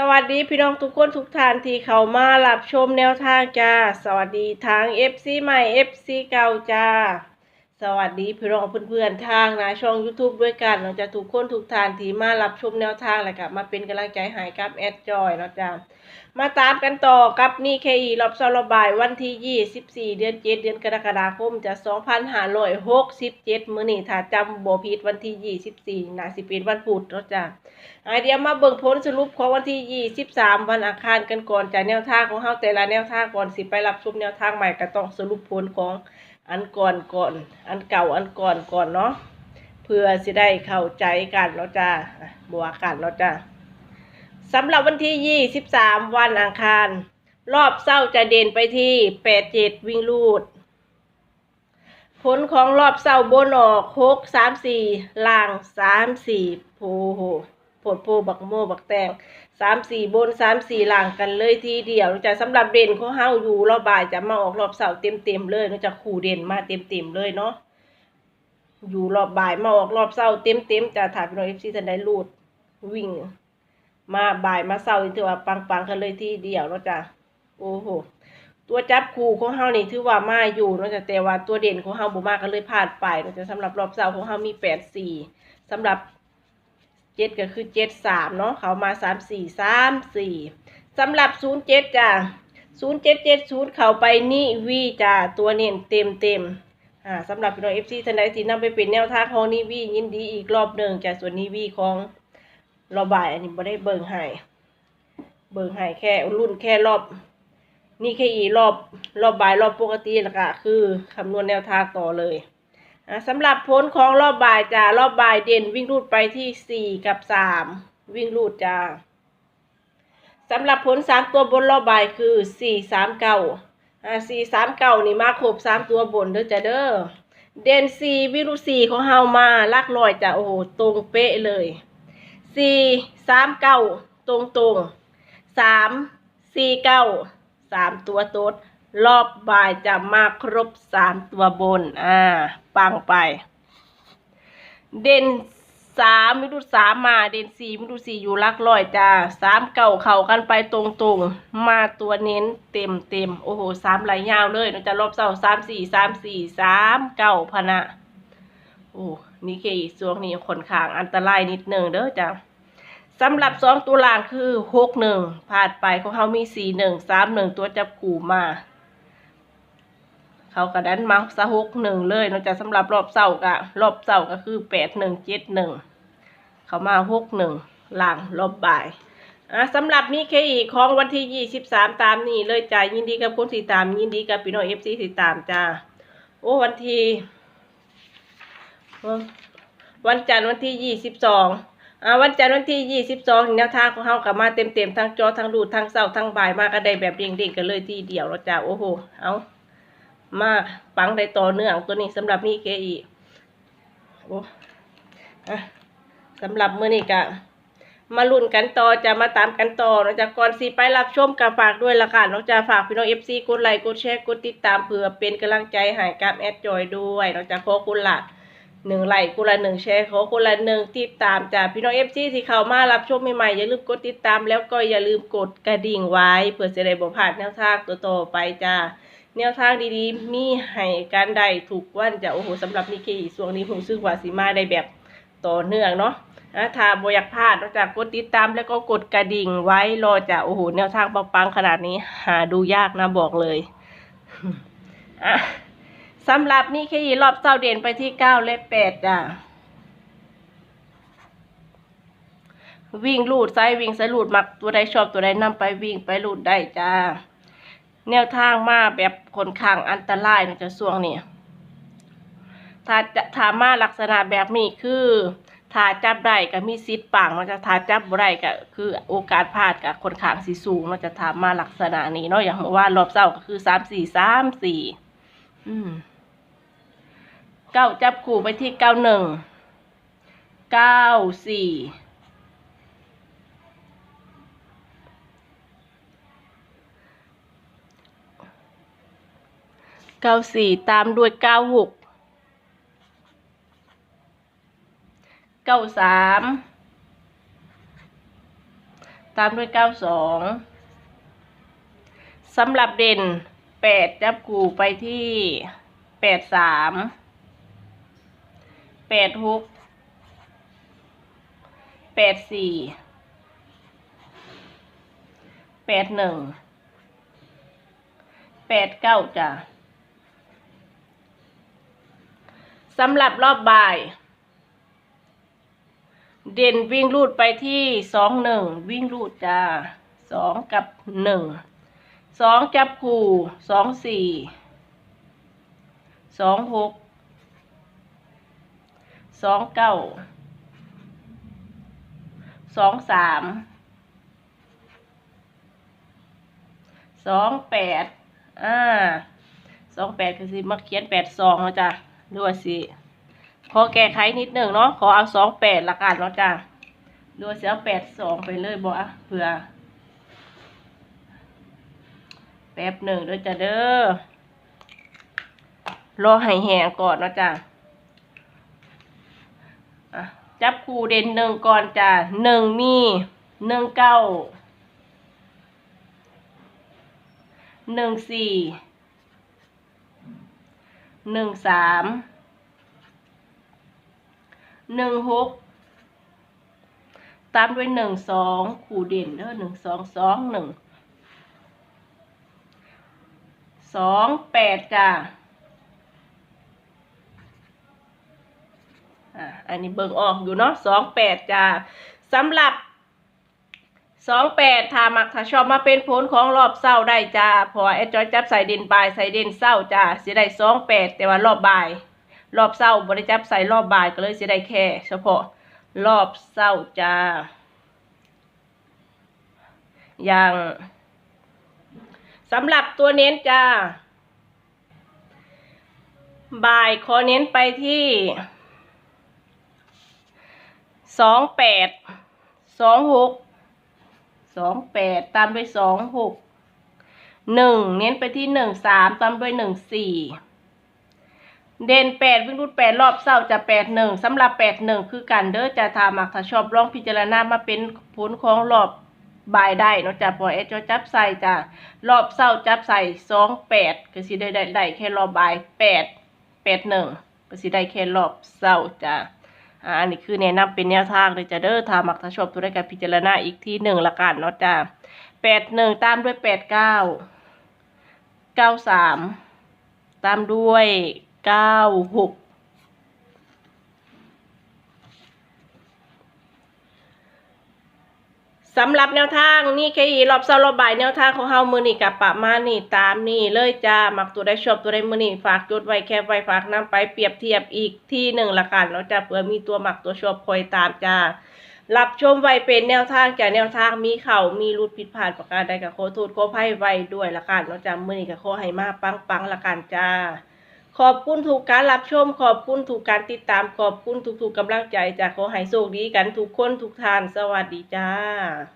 สวัสดีพี่น้องทุกคนทุกท่านที่เข้ามารับชมแนวทางจ้า สวัสดีทาง FC ใหม่ FC เก่าจ้า สวัสดีพี่น้องเพื่อนๆทางนะช่อง YouTube ด้วยกันเราจะทุกคนทุกทานที่มารับชมแนวทางและกับมาเป็นกำลังใจให้กับแอดจอยเนาะจ้ามาตามกันต่อกับนี่เคอีรอบซอลบายวันที่ 24 เดือน7เดือนกรกฎาคมจะ2567 มื้อนี้ถ้าจำบ่ผิดวันที่ 24น่าสิเป็นวันพุธเนาะจ้าไอเดียมาเบิ่งผลสรุปของวันที่ 23 วันอังคารกันก่อนจากแนวทางของเฮาแต่ละแนวทางก่อนสิไปรับชมแนวทางใหม่ก็ต้องสรุปผลของ อันก่อนก่อน อันเก่าอันก่อนก่อนเนาะเพื่อสิได้เข้าใจกันเนาะจ้าอะบวกกันเนาะจ้าสำหรับวันที่ 23 วันอังคาร รอบเศร้าจะเด่นไปที่ 87 วิ่งลูด ผลของรอบเศร้าโบนออกหกสามสี่ล่างสามสี่โพโหผดโพบักโมบักแตง สามสี่บนสามสี่หล่างกันเลยทีเดียวจะสำหรับเด่นของเฮาอยู่รอบบ่ายจะมาออกรอบเสาร์เต็มเต็มๆเลยนะจะขู่เด่นมาเต็มเต็มๆเลยเนาะอยู่รอบบ่ายมาออกรอบเสาร์เต็มเต็มๆจะถ่ายพี่น้องเอฟซีทันได้รูดวิ่ง มาบ่ายมาเสาร์ถือว่าปังๆกันเลยทีเดียวนะจ้ะโอ้โหตัวจับคู่ของเฮานี่ถือว่ามาอยู่นะจ้ะแต่ว่าตัวเด่นของเฮาบ่มาก็เลยพลาดไปนะจ้ะสำหรับรอบเสาร์ของเฮามีแปดสี่สำหรับ เจ็ดก็คือเจ็ดสามเนาะเขามาสามสี่สามสี่สำหรับศูนย์เจ็ดจ้ะศูนย์เจ็ดเจ็ดศูนย์เขาไปนี่วีจ้ะตัวเน้นเต็มเต็มอ่าสำหรับพี่น้องเอฟซีท่านใดที่นำไปเป็นแนวทางของนี่วียินดีอีกรอบหนึ่งจ้ะส่วนนี่วีของรอบบ่ายอันนี้บ่ได้เบิ่งให้เบิ่งให้แค่รุ่นแค่รอบ นี่แค่อีรอบรอบบ่ายรอบปกติแล้วก็คือคำนวณแนวทางต่อเลย สำหรับผลของรอบบ่ายจ้ารอบบ่ายเด่นวิ่งรูดไปที่สี่กับสามวิ่งรูดจ้าสำหรับผลสามตัวบนรอบบ่ายคือสี่สามเก้าอ่าสี่สามเก้านี่มาครบสามตัวบนเด้อจ้าเด้อเด่นสี่วิรุสี่ของเฮามาลักลอยจ้ะโอ้โหตรงเป๊ะเลยสี่สามเก้าตรงตรงสามสี่เก้าสามตัวโต๊ด รอบบ่ายจะมาครบสามตัวบน อ่า ปังไป เด่นสามมิดูสามมาเด่นสี่มิดูสี่อยู่หลักร้อยจ้าสามเก่าเข่ากันไปตรงๆมาตัวเน้นเต็มเต็มโอ้โหสามไหลยาวเลยเราจะรอบเสาสามสี่สามสี่สามเก้าพนะโอ้นี่คือช่วงนี้ค่อนขางอันตรายนิดหนึ่งเด้อจ้าสำหรับสองตัวล่างคือหกหนึ่งผ่านไปของเขามีสี่หนึ่งสามหนึ่งตัวจับขู่มา เขากระดันมาซะหกหนึ่งเลยนอกจากสำหรับรอบเสาร์กะรอบเสาร์ก็คือแปดหนึ่งเจ็ดหนึ่งเขามาหกหนึ่งหล่างรอบบ่ายอะสำหรับนี้เคอีของวันที่ยี่สิบสามตามนี้เลยจ้ายินดีกับคนที่ตาม ยินดีกับพี่น้องเอฟซีที่ตามจ้าโอ้วันที่วันจันทร์วันที่ยี่สิบสองอ่าวันจันทร์วันที่ยี่สิบสองแนวทางของเฮากลับมาเต็มเต็มๆทั้งจอทั้งรูดทั้งเสาทั้งบ่ายมาก็ได้แบบเด้งๆกันเลยทีเดียวเราจะโอ้โหเอา มาปังได้ต่อเนื่องตัวนี้สำหรับนี่เคอีโอ้อะสำหรับมื้อนี้ก็มาลุ้นกันต่อจะมาตามกันต่อเราจะก่อนสิไปรับชมกับฝากด้วยละกันเราจะฝากพี่น้องเอฟซีกดไลค์กดแชร์กดติดตามเพื่อเป็นกำลังใจให้กับแอดจอยด้วยเราจะขอคุณละหนึ่งไลค์คนละหนึ่งแชร์ขอคนละหนึ่งติดตามจากพี่น้องเอฟซีที่เข้ามารับชมใหม่ๆอย่าลืมกดติดตามแล้วก็อย่าลืมกดกระดิ่งไว้ เพื่อจะได้บ่พลาดแนวทางตัวต่อไปจ้า แนวทางดีๆ มีให้การได้ถูกวันจะโอ้โหสำหรับนิกกี้ช่วงนี้ผมซื้อว่าสีมาได้แบบต่อเนื่องเนาะอะถ้าบอยากพลาดนอกจากกดติดตามแล้วก็กดกระดิ่งไว้รอจะโอ้โหแนวทางปังๆขนาดนี้ หาดูยากนะบอกเลยอะสำหรับนี่แค่รอบเศร้าเด่นไปที่เก้าและแปดจ้ะวิ่งลูดไซวิ่งไซด์ลูดมักตัวใดชอบตัวใดนำไปวิ่งไปลูดได้จ้า แนวทางมาแบบคนข้างอันตรายนะจะส่วงนี่ถ้าจะถามมาลักษณะแบบนี้คือถ้าจับได้ก็มีสิทธิ์ปังมันจะถ้าจับบ่ได้ก็คือโอกาสพลาดกับคนข้างสีสูงมันจะถามมาลักษณะนี้เนาะอย่างว่ารอบเศร้าก็คือสามสี่สามสี่อืมเก้าจับคู่ไปที่เก้าหนึ่งเก้าสี่ เก้าสี่ตามด้วยเก้าหกเก้าสามตามด้วยเก้าสองสำหรับเด่นแปดจับคู่ไปที่แปดสามแปดหกแปดสี่แปดหนึ่งแปดเก้าจ้ะ สำหรับรอบบ่าย เด่นวิ่งรูดไปที่สองหนึ่งวิ่งรูดจ้าสองกับหนึ่งสองจับคู่สองสี่สองหกสองเก้าสองสามสองแปดอ่าสองแปดคือสิมาเขียนแปดสองแล้วจ้ะ ดูว่าสิขอแก้ไขนิดหนึ่งเนาะขอเอาสองแปดละกันเนาะจ้ะดูว่าสิเอาแปดสองไปเลยบ่อะเผื่อแป๊บหนึ่งด้วยจ้ะเด้อรอให้แห้งก่อนเนาะจ้ะจับคู่เด่นหนึ่งก่อนจ้ะหนึ่งมีหนึ่งเก้าหนึ่งสี่ หนึ่งสามหนึ่งหกตามด้วยหนึ่งสองคู่เด่นเด้อหนึ่งสองสองหนึ่งสองแปดจ้ะอะอันนี้เบิ่งออกอยู่เนาะสองแปดจ้ะสำหรับ สองแปดถ้ามักถ้าชอบมาเป็นผลของรอบเศร้าได้จ้าพราะว่าแอดจอยจับใส่ด่นบ่ายใส่ด่นเศร้าจ้าสิได้สองแปดแต่ว่ารอบบ่าย รอบเศร้าบริจับใส่รอบบ่ายก็เลยสิได้แค่ เฉพาะรอบเศร้าจ้าอย่างสำหรับตัวเน้นจ้าบ่ายขอเน้นไปที่สองแปดสองหก สองแปดตามด้วยสองหกหนึ่งเน้นไปที่หนึ่งสามตามด้วยหนึ่งสี่เด่นแปดวิ่งรูดแปดรอบเศร้าจะแปดหนึ่งสำหรับแปดหนึ่งคือกันเด้อจะทามักถ้าชอบลองพิจารณามาเป็นผลของรอบบายได้เนาะจะปล่อยเอจจับใส่จ้ะรอบเศร้าจับใส่สองแปดก็สิได้ได้แค่รอบบายแปดแปดหนึ่งก็สิได้แค่รอบเศร้าจ้ะ อันนี้คือแนะนำเป็นแนวทางเลยจะเด้อถ้ามักทชอบตัวได้การพิจารณาอีกที่หนึ่งละกันเนาะจ้าแปดหนึ่งตามด้วยแปดเก้าเก้าสามตามด้วยเก้าหก สำหรับแนวทางนี่แค่รอบเสาร์รอบบ่ายแนวทางของเฮามือนี่กับปะมานี่ตามนี่เลยจ้ามักตัวได้ชอบตัวได้มือนี่ฝากจดไว้แคปไว้ฝากนํไปเปรียบเทียบอีกที่หนึ่งละกันเนาจ้าเผื่อมีตัวหมักตัวชอบคอยตามจ้ารับชมไว้เป็นแนวทางจากแนวทางมีเข่ามีรุดผิดพลาดประการใดกับโคโทษโคไพ่ไว้ด้วยละกันเนาจ้ามือนี่กับโคให้มาปังปังละกันจ้า ขอบคุณถูกการรับชม ขอบคุณถูกการติดตาม ขอบคุณทุกๆกำลังใจจากขอให้โชคดีกันทุกคนทุกท่าน สวัสดีจ้า